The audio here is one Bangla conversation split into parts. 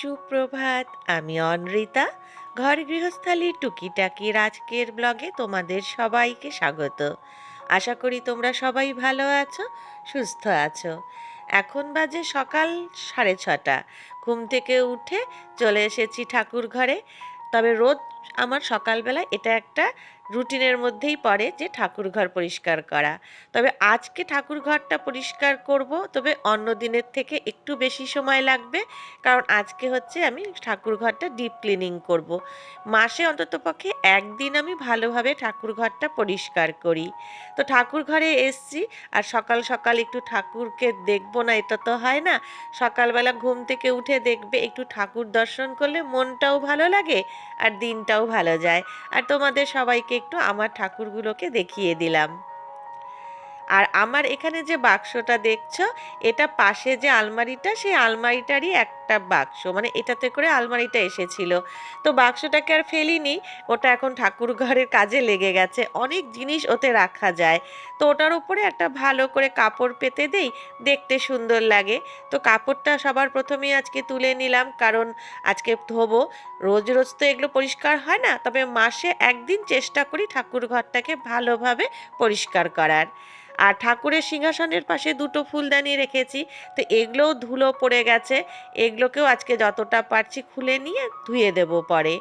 সুপ্রভাত, আমি অনৃতা। ঘর গৃহস্থালী টুকিটাকির আজকের ব্লগে তোমাদের সবাইকে স্বাগত। আশা করি তোমরা সবাই ভালো আছো, সুস্থ আছো। এখন বাজে সকাল সাড়ে ছটা। ঘুম থেকে উঠে চলে এসেছি ঠাকুর ঘরে। তবে রোজ আমার সকালবেলা এটা একটা রুটিনের মধ্যেই পড়ে যে ঠাকুর ঘর পরিষ্কার করা। তবে আজকে ঠাকুর ঘরটা পরিষ্কার করব, তবে অন্য দিনের থেকে একটু বেশি সময় লাগবে, কারণ আজকে হচ্ছে আমি ঠাকুর ঘরটা ডিপ ক্লিনিং করব। মাসে অন্ততপক্ষে একদিন আমি ভালোভাবে ঠাকুর ঘরটা পরিষ্কার করি। তো ঠাকুর ঘরে এসছি, আর সকাল সকাল একটু ঠাকুরকে দেখব না, এটা তো হয় না। সকালবেলা ঘুম থেকে উঠে দেখবে একটু ঠাকুর দর্শন করলে মনটাও ভালো লাগে, আর দিনটাও ভালো যায়। আর তোমাদের সবাইকে একটু আমার ঠাকুরগুলোকে দেখিয়ে দিলাম। আর আমার এখানে যে বাক্সটা দেখছ, এটা পাশে যে আলমারিটা, সেই আলমারিটারই একটা বাক্স। মানে এটাতে করে আলমারিটা এসেছিল। তো বাক্সটাকে আর ফেলিনি, ওটা এখন ঠাকুর ঘরের কাজে লেগে গেছে। অনেক জিনিস ওতে রাখা যায়। তো ওটার উপরে একটা ভালো করে কাপড় পেতে দেই, দেখতে সুন্দর লাগে। তো কাপড়টা সবার প্রথমেই আজকে তুলে নিলাম, কারণ আজকে ধোবো। রোজ রোজ তো এগুলো পরিষ্কার হয় না, তবে মাসে একদিন চেষ্টা করি ঠাকুর ঘরটাকে ভালোভাবে পরিষ্কার করার। আর ঠাকুরের সিংহাসনের পাশে দুটো ফুলদানি রেখেছি। তো এগুলোও ধুলো পড়ে গেছে। এগুলোকেও আজকে যতটা পারছি খুলে নিয়ে ধুয়ে দেবো পরে।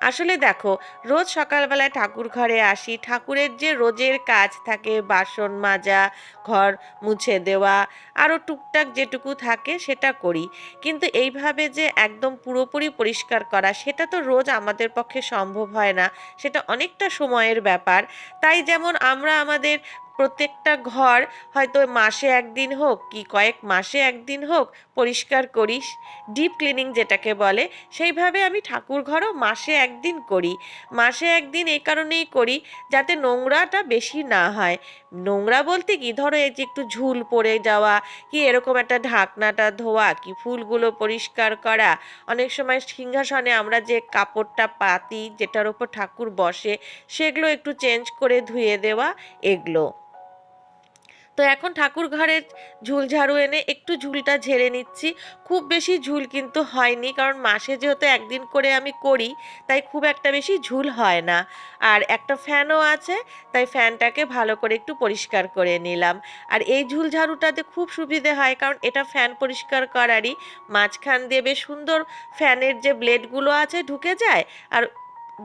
আসলে দেখো, রোজ সকালবেলায় ঠাকুর ঘরে আসি, ঠাকুরের যে রোজের কাজ থাকে, বাসন মাজা, ঘর মুছে দেওয়া, আরও টুকটাক যেটুকু থাকে সেটা করি। কিন্তু এইভাবে যে একদম পুরোপুরি পরিষ্কার করা, সেটা তো রোজ আমাদের পক্ষে সম্ভব হয় না। সেটা অনেকটা সময়ের ব্যাপার। তাই যেমন আমরা আমাদের প্রত্যেকটা ঘর হয়তো মাসে একদিন হোক কি কয়েক মাসে একদিন হোক পরিষ্কার করিস। ডিপ ক্লিনিং যেটাকে বলে, সেইভাবে আমি ঠাকুর ঘরও মাসে একদিন করি। মাসে একদিন এই কারণেই করি যাতে নোংরাটা বেশি না হয়। নোংরা বলতে কি? ধরো এই যে একটু ঝুল পড়ে যাওয়া, কি এরকম একটা ঢাকনাটা ধোয়া, কি ফুলগুলো পরিষ্কার করা। অনেক সময় সিংহাসনে আমরা যে কাপড়টা পাতি যেটার ওপর ঠাকুর বসে, সেগুলো একটু চেঞ্জ করে ধুয়ে দেওয়া, এগুলো। তো এখন ঠাকুর ঘরের ঝুল ঝাড়ু এনে একটু ঝুলটা ঝেড়ে নিচ্ছি। খুব বেশি ঝুল কিন্তু হয়নি, কারণ মাসে যেহেতু একদিন করে আমি করি, তাই খুব একটা বেশি ঝুল হয় না। আর একটা ফ্যানও আছে, তাই ফ্যানটাকে ভালো করে একটু পরিষ্কার করে নিলাম। আর এই ঝুল ঝাড়ুটাতে খুব সুবিধে হয়, কারণ এটা ফ্যান পরিষ্কার করারই। মাঝখান দিয়ে বেশ সুন্দর ফ্যানের যে ব্লেডগুলো আছে ঢুকে যায়, আর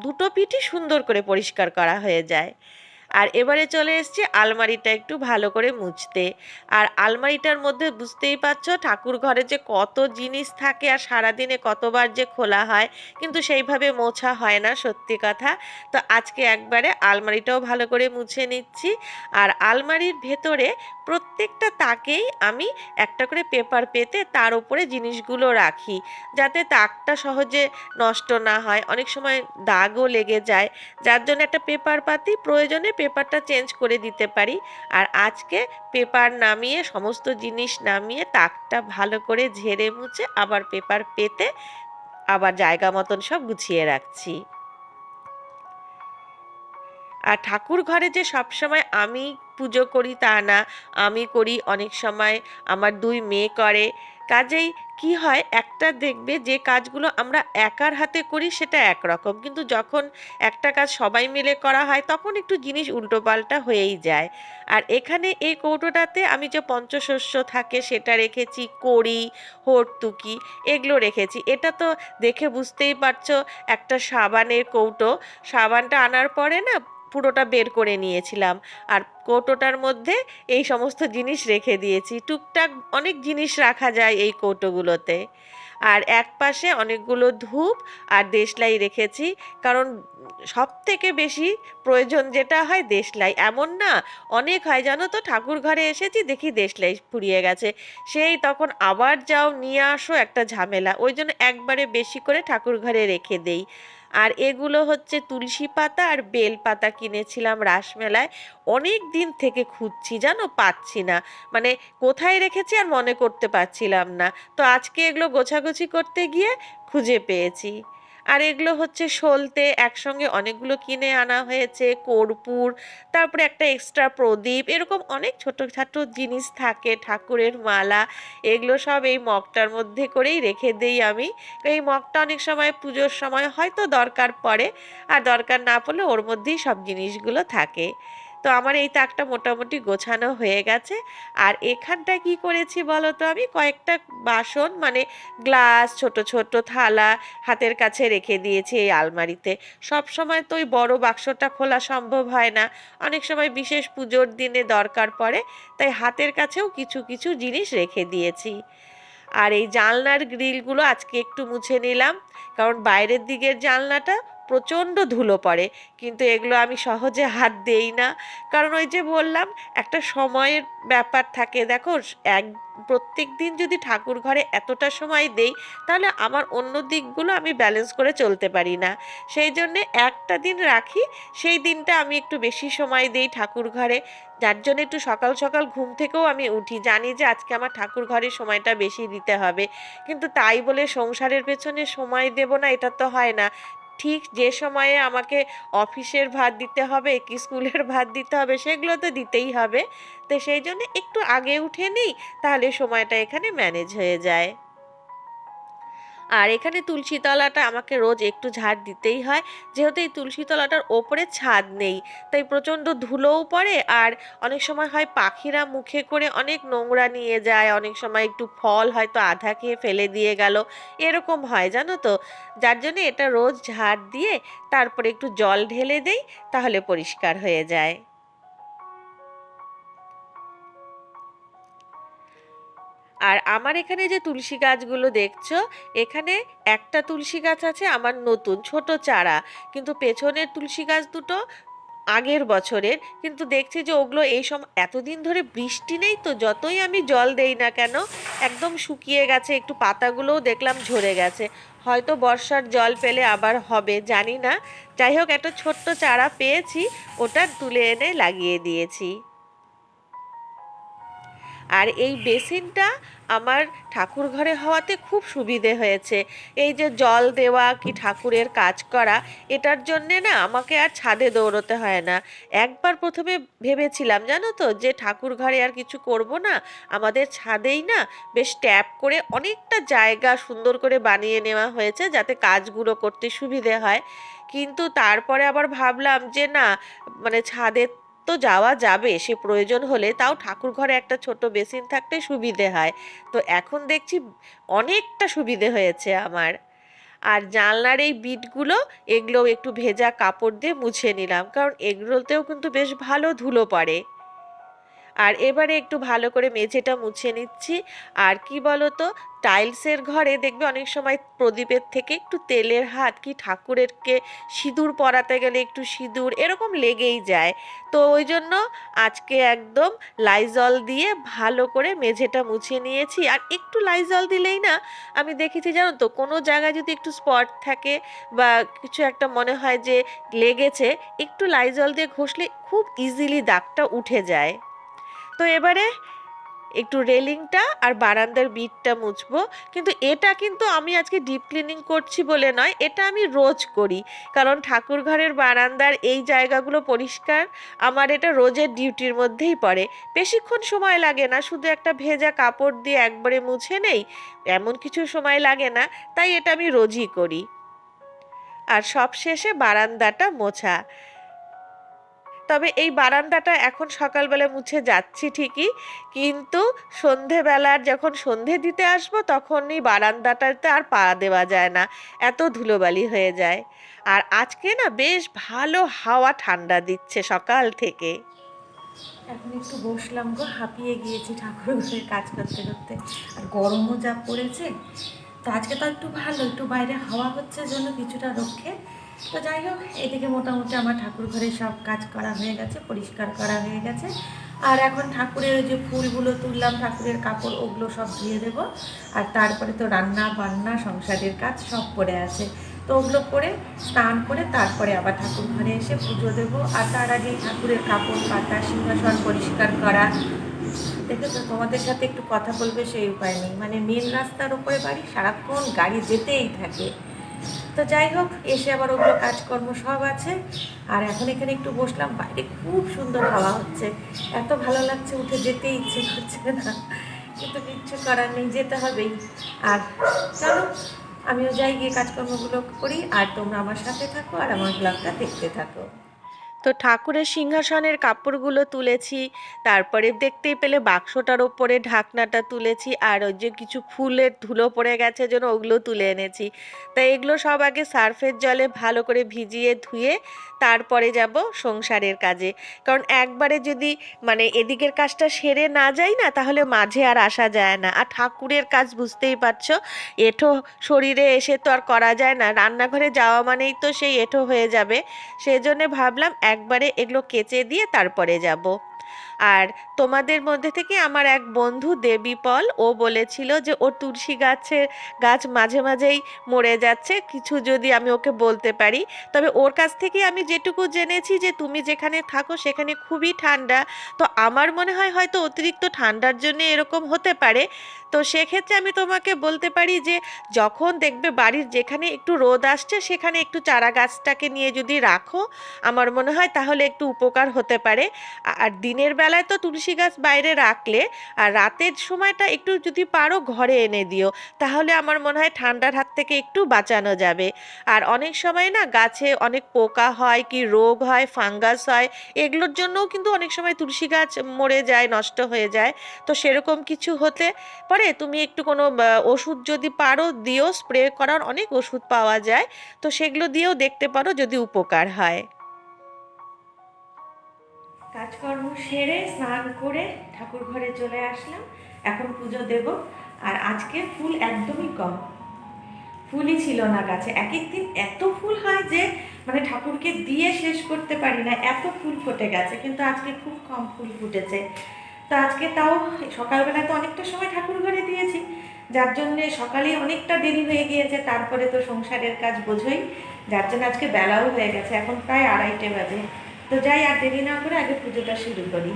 দুটো পিঠই সুন্দর করে পরিষ্কার করা হয়ে যায়। আর এবারে চলে এসছি আলমারিটা একটু ভালো করে মুছতে। আর আলমারিটার মধ্যে বুঝতেই পারছ, ঠাকুর ঘরে যে কত জিনিস থাকে আর সারাদিনে কতবার যে খোলা হয়, কিন্তু সেইভাবে মোছা হয় না, সত্যি কথা। তো আজকে একবারে আলমারিটাও ভালো করে মুছে নিচ্ছি। আর আলমারির ভেতরে প্রত্যেকটা তাকেই আমি একটা করে পেপার পেতে তার উপরে জিনিসগুলো রাখি, যাতে তাকটা সহজে নষ্ট না হয়। অনেক সময় দাগও লেগে যায়। যার জন্য একটা পেপার পাতি প্রয়োজনে পেপারটা চেঞ্জ করে দিতে পারি। আর আজকে পেপার নামিয়ে, সমস্ত জিনিস নামিয়ে, তাকটা ভালো করে ঝেড়ে মুছে আবার পেপার পেতে আবার জায়গা মতন সব গুছিয়ে রাখছি। আর ঠাকুর ঘরে যে সবসময় আমি পুজো করি তা না, আমি করি অনেক সময় আমার দুই মেয়ে করে কাজেই কি হয়, একটা দেখবে যে কাজগুলো আমরা একার হাতে করি সেটা একরকম। কিন্তু যখন একটা কাজ সবাই মিলে করা হয়, তখন একটু জিনিস উল্টোপাল্টা হয়েই যায়। আর এখানে এই কৌটোটাতে আমি যে পঞ্চশস্য থাকে সেটা রেখেছি, কড়ি, হরতুকি এগুলো রেখেছি। এটা তো দেখে বুঝতেই পারছ, একটা সাবানের কৌটো। সাবানটা আনার পরে না পুরোটা বের করে নিয়েছিলাম। আর কৌটোটার মধ্যে এই সমস্ত জিনিস রেখে দিয়েছি। টুকটাক অনেক জিনিস রাখা যায় এই কৌটোগুলোতে। আর এক পাশে অনেকগুলো ধূপ আর দেশলাই রেখেছি। কারণ সব থেকে বেশি প্রয়োজন যেটা হয় দেশলাই। এমন না, অনেক হয়। জানো তো, ঠাকুর ঘরে এসেছি, দেখি দেশলাই ফুরিয়ে গেছে। সেই তখন আবার যাও, নিয়ে আসো একটা ঝামেলা। ওই জন্য একবারে বেশি করে ঠাকুর ঘরে রেখে দেই। আর এগুলো হচ্ছে তুলসী পাতা আর বেল পাতা কিনেছিলাম রাসমেলায়। অনেক দিন থেকে খুঁজছি, জানো? পাচ্ছি না। মানে কোথায় রেখেছি আর মনে করতে পারছিলাম না। তো আজকে এগুলো গোছাগুছি করতে গিয়ে খুঁজে পেয়েছি। আর এগুলো হচ্ছে সলতে একসঙ্গে অনেকগুলো কিনে আনা হয়েছে, কর্পূর, তারপরে একটা এক্সট্রা প্রদীপ, এরকম অনেক ছোটো খাটো জিনিস থাকে, ঠাকুরের মালা, এগুলো সব এই মগটার মধ্যে করেই রেখে দিই আমি। এই মগটা অনেক সময় পুজোর সময় হয়তো দরকার পড়ে, আর দরকার না পড়লে ওর মধ্যেই সব জিনিসগুলো থাকে। তো আমার এই তাকটা মোটামুটি গোছানো হয়ে গেছে। আর এখানটায় কি করেছি বলো তো আমি? কয়েকটা বাসন মানে গ্লাস, ছোট ছোট থালা হাতের কাছে রেখে দিয়েছি এই আলমারিতে। সব সময় তো ওই বড় বাক্সটা খোলা সম্ভব হয় না। অনেক সময় বিশেষ পুজোর দিনে দরকার পড়ে, তাই হাতের কাছেও কিছু কিছু জিনিস রেখে দিয়েছি। আর এই জানলার গ্রিলগুলো আজকে একটু মুছে নিলাম, কারণ বাইরের দিকের জানলাটা প্রচণ্ড ধুলো পড়ে, কিন্তু এগুলো আমি সহজে হাত দেই না। কারণ ওই যে বললাম, একটা সময়ের ব্যাপার থাকে। দেখো, এক, প্রত্যেক দিন যদি ঠাকুর ঘরে এতটা সময় দেই, তাহলে আমার অন্য দিকগুলো আমি ব্যালেন্স করে চলতে পারি না। সেই জন্যে একটা দিন রাখি, সেই দিনটা আমি একটু বেশি সময় দেই ঠাকুর ঘরে। যার জন্য একটু সকাল সকাল ঘুম থেকেও আমি উঠি। জানি যে আজকে আমার ঠাকুর ঘরে সময়টা বেশি দিতে হবে। কিন্তু তাই বলে সংসারের পেছনে সময় দেব না, এটা তো হয় না। ঠিক যে সময়ে আমাকে অফিসের ভাত দিতে হবে, কি স্কুলের ভাত দিতে হবে, সেগুলো তো দিতেই হবে। তো সেই জন্য একটু আগে উঠে নিই, তাহলে সময়টা এখানে ম্যানেজ হয়ে যায়। আর এখানে তুলসী তলাটা আমাকে রোজ একটু ঝাড় দিতেই হয়। যেহেতু এই তুলসী তলাটার ওপরে ছাদ নেই, তাই প্রচণ্ড ধুলোও পড়ে আর অনেক সময় হয় পাখিরা মুখে করে অনেক নোংরা নিয়ে যায়, অনেক সময় একটু ফল হয়তো আধা খেয়ে ফেলে দিয়ে গেল, এরকম হয় জানো তো? যার জন্য এটা রোজ ঝাড় দিয়ে তারপরে একটু জল ঢেলে দেই, তাহলে পরিষ্কার হয়ে যায়। আর আমার এখানে যে তুলসী গাছগুলো দেখছ, এখানে একটা তুলসী গাছ আছে, আমার নতুন, ছোট চারা। কিন্তু পেছনের তুলসী গাছ দুটো আগের বছরের। কিন্তু দেখছি যে ওগুলো এই সময় এতদিন ধরে বৃষ্টি নেই তো, যতই আমি জল দেই না কেন, একদম শুকিয়ে গেছে, একটু পাতাগুলোও দেখলাম ঝরে গেছে। হয়তো বর্ষার জল পেলে আবার হবে, জানি না। যাই হোক, একটা ছোট্ট চারা পেয়েছি, ওটা তুলে এনে লাগিয়ে দিয়েছি। আর এই বেসিনটা আমার ঠাকুর ঘরে হওয়াতে খুব সুবিধে হয়েছে। এই যে জল দেওয়া কি ঠাকুরের কাজ করা, এটার জন্যে না আমাকে আর ছাদে দৌড়তে হয় না। একবার প্রথমে ভেবেছিলাম, জানো তো, যে ঠাকুর ঘরে আর কিছু করব না, আমাদের ছাদেই না বেশ ট্যাপ করে অনেকটা জায়গা সুন্দর করে বানিয়ে নেওয়া হয়েছে যাতে কাজগুলো করতে সুবিধে হয়। কিন্তু তারপরে আবার ভাবলাম যে না মানে ছাদের তো যাওয়া যাবে, সে প্রয়োজন হলে। তাও ঠাকুর ঘরে একটা ছোট বেসিন থাকতে সুবিধে হয়। তো এখন দেখছি অনেকটা সুবিধে হয়েছে আমার। আর জানলার এই বিটগুলো, এগুলো একটু ভেজা কাপড় দিয়ে মুছে নিলাম। কারণ এগরোলতেও কিন্তু বেশ ভালো ধুলো পড়ে। আর এবারে একটু ভালো করে মেঝেটা মুছে নিচ্ছি। আর কি বলতো, টাইলসের ঘরে দেখবে অনেক সময় প্রদীপের থেকে একটু তেলের হাত কি ঠাকুরেরকে সিঁদুর পরাতে গেলে একটু সিঁদুর এরকম লেগেই যায়। তো ওই জন্য আজকে একদম লাইজল দিয়ে ভালো করে মেঝেটা মুছে নিয়েছি। আর একটু লাইজল দিলেই না, আমি দেখেছি জানো তো, কোনো জায়গায় যদি একটু স্পট থাকে বা কিছু একটা মনে হয় যে লেগেছে, একটু লাইজল দিয়ে ঘষলে খুব ইজিলি দাগটা উঠে যায়। তো এবারে একটু রেলিংটা আর বারান্দার বিটটা মুছবো। কিন্তু এটা কিন্তু আমি আজকে ডিপ ক্লিনিং করছি বলে নয়, এটা আমি রোজ করি। কারণ ঠাকুর ঘরের বারান্দার এই জায়গাগুলো পরিষ্কার, আমার এটা রোজের ডিউটির মধ্যেই পড়ে। বেশিক্ষণ সময় লাগে না, শুধু একটা ভেজা কাপড় দিয়ে একবারে মুছে নেই, এমন কিছু সময় লাগে না, তাই এটা আমি রোজই করি। আর সব শেষে বারান্দাটা মোছা। তবে এই বারান্দাটা এখন সকালবেলা মুছে যাচ্ছি ঠিকই, কিন্তু সন্ধেবেলার যখন সন্ধে দিতে আসব তখনই বারান্দাটাতে আর পা দেওয়া যায় না, এত ধুলোবালি হয়ে যায়। আর আজকে না বেশ ভালো হাওয়া ঠান্ডা দিচ্ছে সকাল থেকে। এখন একটু বসলাম গো, হাঁপিয়ে গিয়েছি ঠাকুর কাজ করতে করতে। আর গরমও যা পড়েছে, তো আজকে তো একটু ভালো, একটু বাইরে হাওয়া হচ্ছে, জন্য কিছুটা রক্ষে তো যাই হোক, এদিকে মোটামুটি আমার ঠাকুর ঘরে সব কাজ করা হয়ে গেছে, পরিষ্কার করা হয়ে গেছে। আর এখন ঠাকুরের যে ফুলগুলো তুললাম, ঠাকুরের কাপড়, ওগুলো সব ধুয়ে দেবো। আর তারপরে তো রান্না, বান্না, সংসারের কাজ সব পড়ে আছে। তো ওগুলো করে, স্নান করে তারপরে আবার ঠাকুর ঘরে এসে পুজো দেবো। আর তার আগে ঠাকুরের কাপড়, পাতা, সিংহাসন পরিষ্কার করা। দেখে তো তোমাদের সাথে একটু কথা বলবে, সেই উপায় নেই। মানে মেন রাস্তার উপরে বাড়ি, সারাক্ষণ গাড়ি যেতেই থাকে। তো যাই হোক, এসে আবার ওগুলো কাজকর্ম সব আছে। আর এখন এখানে একটু বসলাম, বাইরে খুব সুন্দর হাওয়া হচ্ছে। এত ভালো লাগছে, উঠে যেতে ইচ্ছে করছে না। কিন্তু কিচ্ছু করার নেই, যেতে হবেই। আর চলো, আমিও যাই গিয়ে কাজকর্মগুলো করি, আর তোমরা আমার সাথে থাকো আর আমার ব্লগটা দেখতে থাকো। তো ঠাকুরের সিংহাসনের কাপড়গুলো তুলেছি, তারপরে দেখতেই পেলে বাক্সটার ওপরে ঢাকনাটা তুলেছি, আর ওই যে কিছু ফুলের ধুলো পড়ে গেছে জন্য ওগুলো তুলে এনেছি। তাই এগুলো সব আগে সার্ফের জলে ভালো করে ভিজিয়ে ধুয়ে তারপরে যাব সংসারের কাজে। কারণ একবারে যদি মানে এদিকের কাজটা সেরে না যাই না, তাহলে মাঝে আর আসা যায় না। আর ঠাকুরের কাজ বুঝতেই পারছ, এঁঠো শরীরে এসে তো আর করা যায় না। রান্নাঘরে যাওয়া মানেই তো সেই এঁঠো হয়ে যাবে। সেই জন্যে ভাবলাম একবারে এগুলো কেচে দিয়ে তারপরে যাব। আর তোমাদের মধ্যে থেকে আমার এক বন্ধু দেবী পল, ও বলেছিল যে ওর তুলসী গাছের গাছ মাঝে মাঝেই মরে যাচ্ছে, কিছু যদি আমি ওকে বলতে পারি। তবে ওর কাছ থেকে আমি যেটুকু জেনেছি যে তুমি যেখানে থাকো সেখানে খুবই ঠান্ডা। তো আমার মনে হয় হয়তো অতিরিক্ত ঠান্ডার জন্য এরকম হতে পারে। তো সেক্ষেত্রে আমি তোমাকে বলতে পারি যে যখন দেখবে বাড়ির যেখানে একটু রোদ আসছে, সেখানে একটু চারা গাছটাকে নিয়ে যদি রাখো, আমার মনে হয় তাহলে একটু উপকার হতে পারে। আর দিনের বেলায় তো তুলসী গাছ বাইরে রাখলে আর রাতের সময়টা একটু যদি পারো ঘরে এনে দিও, তাহলে আমার মনে হয় ঠান্ডার হাত থেকে একটু বাঁচানো যাবে। আর অনেক সময় না গাছে অনেক পোকা হয় কি রোগ হয়, ফাঙ্গাস হয়, এগুলোর জন্যও কিন্তু অনেক সময় তুলসী গাছ মরে যায়, নষ্ট হয়ে যায়। তো সেরকম কিছু হতে পরে? তুমি একটু কোনো ওষুধ যদি পারো দিও, স্প্রে করার অনেক ওষুধ পাওয়া যায়। তো সেগুলো দিয়েও দেখতে পারো যদি উপকার হয়। কাজকর্ম সেরে স্নান করে ঠাকুর ঘরে চলে আসলাম। এখন পুজো দেব। আর আজকে ফুল একদমই কম। ফুলই ছিল না গাছে। এক এক দিন এত ফুল হয় যে মানে ঠাকুরকে দিয়ে শেষ করতে পারি না। এত ফুল ফুটে গেছে, কিন্তু আজকে খুব কম ফুল ফুটেছে। তো আজকে তাও সকালবেলায় তো অনেকটা সময় ঠাকুর ঘরে দিয়েছি। যার জন্যে সকালে অনেকটা দেরি হয়ে গিয়েছে, তারপরে তো সংসারের কাজ বোঝোই। যার জন্য আজকে বেলাও হয়ে গেছে। এখন প্রায় আড়াইটে বাজে। তো যাই, আর দেরি না করে আগে পুজোটা শুরু করি।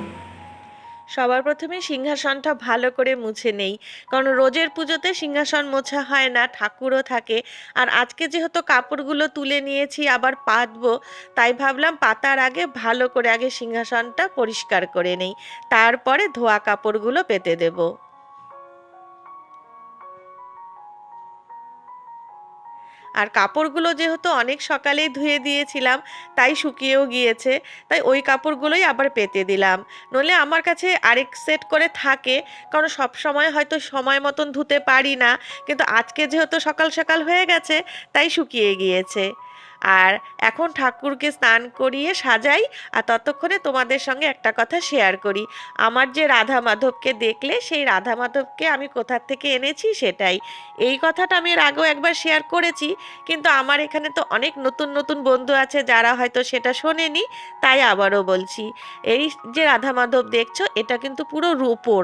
সবার প্রথমে সিংহাসনটা ভালো করে মুছে নেই, কারণ রোজের পুজোতে সিংহাসন মোছা হয় না, ঠাকুরও থাকে। আর আজকে যেহেতু কাপড়গুলো তুলে নিয়েছি, আবার পাতবো, তাই ভাবলাম পাতার আগে ভালো করে আগে সিংহাসনটা পরিষ্কার করে নেই। তারপরে ধোয়া কাপড়গুলো পেতে দেবো। আর কাপড়গুলো যেহেতু অনেক সকালেই ধুয়ে দিয়েছিলাম, তাই শুকিয়েও গিয়েছে, তাই ওই কাপড়গুলোই আবার পেতে দিলাম। নইলে আমার কাছে আরেক সেট করে থাকে, কারণ সব সময় হয়তো সময় মতন ধুতে পারি না, কিন্তু আজকে যেহেতু সকাল সকাল হয়ে গেছে, তাই শুকিয়ে গিয়েছে। আর এখন ঠাকুরকে স্নান করিয়ে সাজাই আর ততক্ষণে তোমাদের সঙ্গে একটা কথা শেয়ার করি। আমার যে রাধা মাধবকে দেখলে, সেই রাধা মাধবকে আমি কোথার থেকে এনেছি সেটাই। এই কথাটা আমি এর আগেও একবার শেয়ার করেছি, কিন্তু আমার এখানে তো অনেক নতুন নতুন বন্ধু আছে যারা হয়তো সেটা শোনেনি, তাই আবারও বলছি। এই যে রাধা মাধব দেখছ, এটা কিন্তু পুরো রূপোর।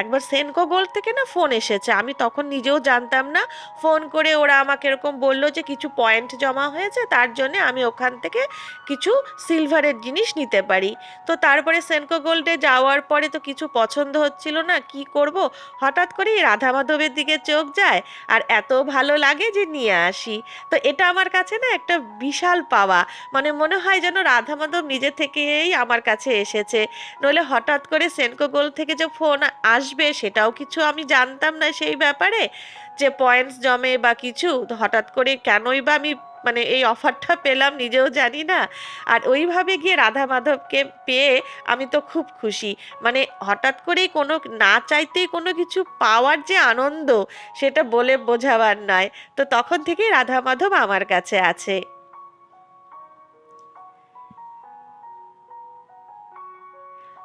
একবার সেনকো গোল্ড থেকে না ফোন এসেছে, আমি তখন নিজেও জানতাম না। ফোন করে ওরা আমাকে এরকম বলল যে কিছু পয়েন্ট জমা হয়েছে, তার জন্য আমি ওখান থেকে কিছু সিলভারের জিনিস নিতে পারি। তো তারপরে সেনকো গোল্ডে যাওয়ার পরে তো কিছু পছন্দ হচ্ছিল না, কি করব? হঠাৎ করেই রাধা মাধবের দিকে চোখ যায়, আর এত ভালো লাগে যে নিয়ে আসি। তো এটা আমার কাছে না একটা বিশাল পাওয়া মানে মনে হয় যেন রাধা মাধব নিজে থেকেই আমার কাছে এসেছে। নইলে হঠাৎ করে সেনকো গোল্ড থেকে যে ফোন আসবে, সেটাও কিছু আমি জানতাম না সেই ব্যাপারে, যে পয়েন্টস জমে বা কিছু হঠাৎ করে কেনই বা আমি মানে এই অফারটা পেলাম, নিজেও জানি না। আর ওইভাবে গিয়ে রাধা মাধবকে পেয়ে আমি তো খুব খুশি। মানে হঠাৎ করেই কোনো, না চাইতেই কোনো কিছু পাওয়ার যে আনন্দ, সেটা বলে বোঝাবার নয়। তো তখন থেকেই রাধা মাধব আমার কাছে আছে।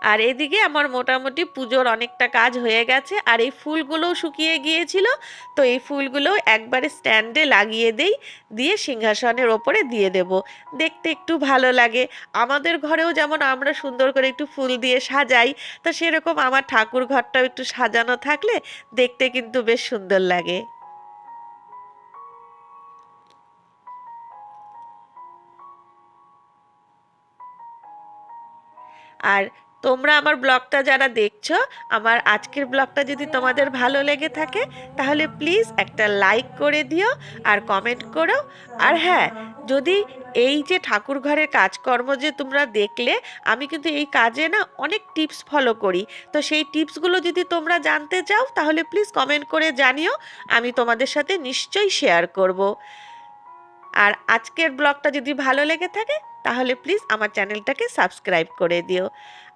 আর এদিকে আমার মোটামুটি পুজোর অনেকটা কাজ হয়ে গেছে, আর এই ফুলগুলোও শুকিয়ে গিয়েছিল। তো এই ফুলগুলো একবারে স্ট্যান্ডে লাগিয়ে দেই, দিয়ে সিংহাসনের ওপরে দিয়ে দেব। দেখতে একটু ভালো লাগে। আমাদের ঘরেও যেমন আমরা সুন্দর করে একটু ফুল দিয়ে সাজাই, তো সেরকম আমার ঠাকুর ঘরটাও একটু সাজানো থাকলে দেখতে কিন্তু বেশ সুন্দর লাগে। আর তোমরা আমার ব্লগটা যারা দেখছ, আমার আজকের ব্লগটা যদি তোমাদের ভালো লেগে থাকে, তাহলে প্লিজ একটা লাইক করে দিও আর কমেন্ট করো। আর হ্যাঁ যদি এই যে ঠাকুর ঘরের কাজকর্ম যে তোমরা দেখলে, আমি কিন্তু এই কাজে না অনেক টিপস ফলো করি। তো সেই টিপসগুলো যদি তোমরা জানতে চাও, তাহলে প্লিজ কমেন্ট করে জানিও, আমি তোমাদের সাথে নিশ্চয়ই শেয়ার করব। আর আজকের ব্লগটা যদি ভালো লেগে থাকে তাহলে প্লিজ আমার চ্যানেলটাকে সাবস্ক্রাইব করে দিও।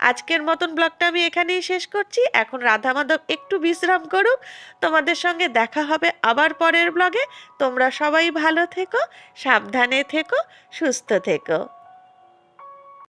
আজকের মতন ব্লগটা আমি এখানেই শেষ করছি। এখন রাধা মাধব একটু বিশ্রাম করুক। তোমাদের সঙ্গে দেখা হবে আবার পরের ব্লগে। তোমরা সবাই ভালো থেকো, সাবধানে থেকো, সুস্থ থেকো।